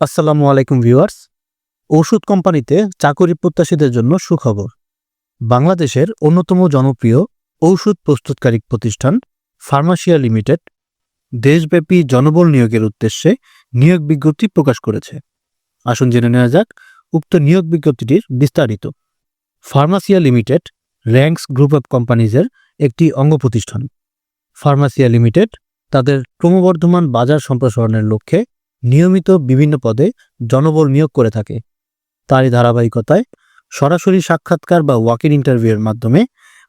আসসালামু আলাইকুম ভিউয়ার্স। ওষুধ কোম্পানিতে চাকরি প্রত্যাশীদের জন্য সুখবর। বাংলাদেশের অন্যতম জনপ্রিয় ঔষধ প্রস্তুতকারী প্রতিষ্ঠান ফার্মাসিয়া লিমিটেড দেশব্যাপী জনবল নিয়োগের উদ্দেশ্যে নিয়োগ বিজ্ঞপ্তি প্রকাশ করেছে। আসুন জেনে নেওয়া যাক উক্ত নিয়োগ বিজ্ঞপ্তিটির বিস্তারিত। Pharmasia limited Rangs group of কোম্পানিজের একটি অঙ্গ প্রতিষ্ঠান। ফার্মাসিয়া লিমিটেড তাদের ক্রমবর্ধমান বাজার সম্প্রসারণের লক্ষ্যে নিয়মিত বিভিন্ন পদে জনবল নিয়োগ করে থাকে। তারই ধারাবাহিকতায় সরাসরি সাক্ষাৎকার বা ওয়াকিং ইন ইন্টারভিউয়ের মাধ্যমে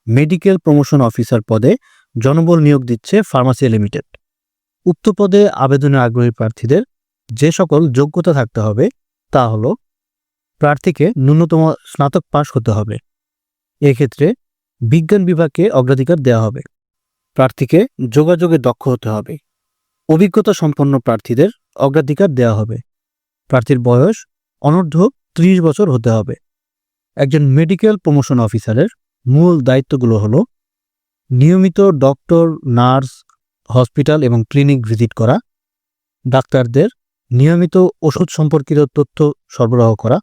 মেডিকেল প্রমোশন অফিসার পদে জনবল নিয়োগ দিচ্ছে ফার্মাসি লিমিটেড উক্ত পদে আবেদনে আগ্রহী প্রার্থীদের যে সকল যোগ্যতা থাকতে হবে তা হল প্রার্থীকে ন্যূনতম স্নাতক পাশ হতে হবে। এক্ষেত্রে বিজ্ঞান বিভাগকে অগ্রাধিকার দেওয়া হবে। প্রার্থীকে যোগাযোগে দক্ষ হতে হবে। অভিজ্ঞতা সম্পন্ন প্রার্থীদের অগ্রাধিকার দেওয়া হবে। প্রার্থীর বয়স অনূর্ধ্ব ত্রিশ বছর হতে হবে। একজন মেডিকেল প্রমোশন অফিসারের মূল দায়িত্বগুলো হলো নিয়মিত ডক্টর, নার্স, হসপিটাল এবং ক্লিনিক ভিজিট করা, ডাক্তারদের নিয়মিত ওষুধ সম্পর্কিত তথ্য সরবরাহ করা,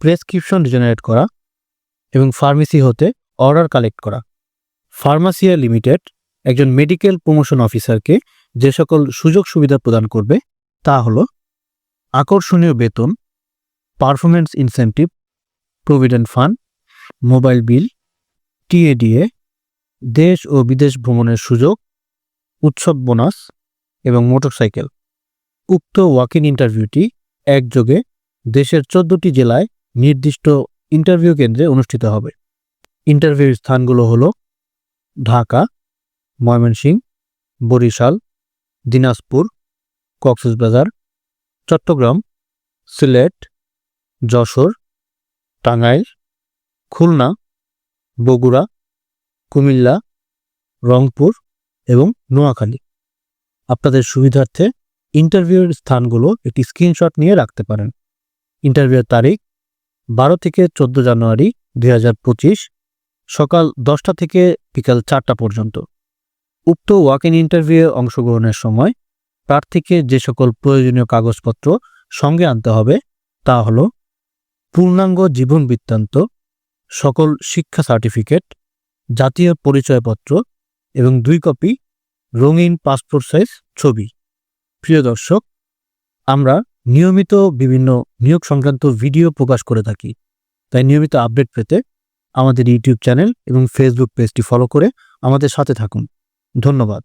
প্রেসক্রিপশন জেনারেট করা এবং ফার্মেসি হতে অর্ডার কালেক্ট করা। ফার্মাসিয়া লিমিটেড একজন মেডিকেল প্রমোশন অফিসারকে যে সকল সুযোগ সুবিধা প্রদান করবে তা হল, আকর্ষণীয় বেতন performance incentive provident fund mobile bill TA DA দেশ ও বিদেশ ভ্রমণের সুযোগ, উৎসব বোনাস এবং মোটরসাইকেল উক্ত ওয়াকিং ইন্টারভিউটি একযোগে দেশের চোদ্দটি জেলায় নির্দিষ্ট ইন্টারভিউ কেন্দ্রে অনুষ্ঠিত হবে। ইন্টারভিউ স্থানগুলো হল, ঢাকা, ময়মনসিংহ, বরিশাল, দিনাজপুর কক্সবাজার, চট্টগ্রাম, সিলেট, যশোর, টাঙ্গাইল, খুলনা, বগুড়া, কুমিল্লা, রংপুর এবং নোয়াখালী। আপনাদের সুবিধার্থে ইন্টারভিউয়ের স্থানগুলো একটি স্ক্রিনশট নিয়ে রাখতে পারেন। ইন্টারভিউয়ের তারিখ বারো থেকে চোদ্দ জানুয়ারি দু হাজার পঁচিশ সকাল দশটা থেকে বিকাল চারটা পর্যন্ত। উক্ত ওয়াক ইন ইন্টারভিউয়ে অংশগ্রহণের সময় প্রার্থীকে যে সকল প্রয়োজনীয় কাগজপত্র সঙ্গে আনতে হবে, তা হল পূর্ণাঙ্গ জীবন বৃত্তান্ত, সকল শিক্ষা সার্টিফিকেট, জাতীয় পরিচয়পত্র এবং দুই কপি রঙিন পাসপোর্ট সাইজ ছবি। প্রিয় দর্শক, আমরা নিয়মিত বিভিন্ন নিয়োগ সংক্রান্ত ভিডিও প্রকাশ করে থাকি, তাই নিয়মিত আপডেট পেতে আমাদের ইউটিউব চ্যানেল এবং ফেসবুক পেজটি ফলো করে আমাদের সাথে থাকুন। ধন্যবাদ।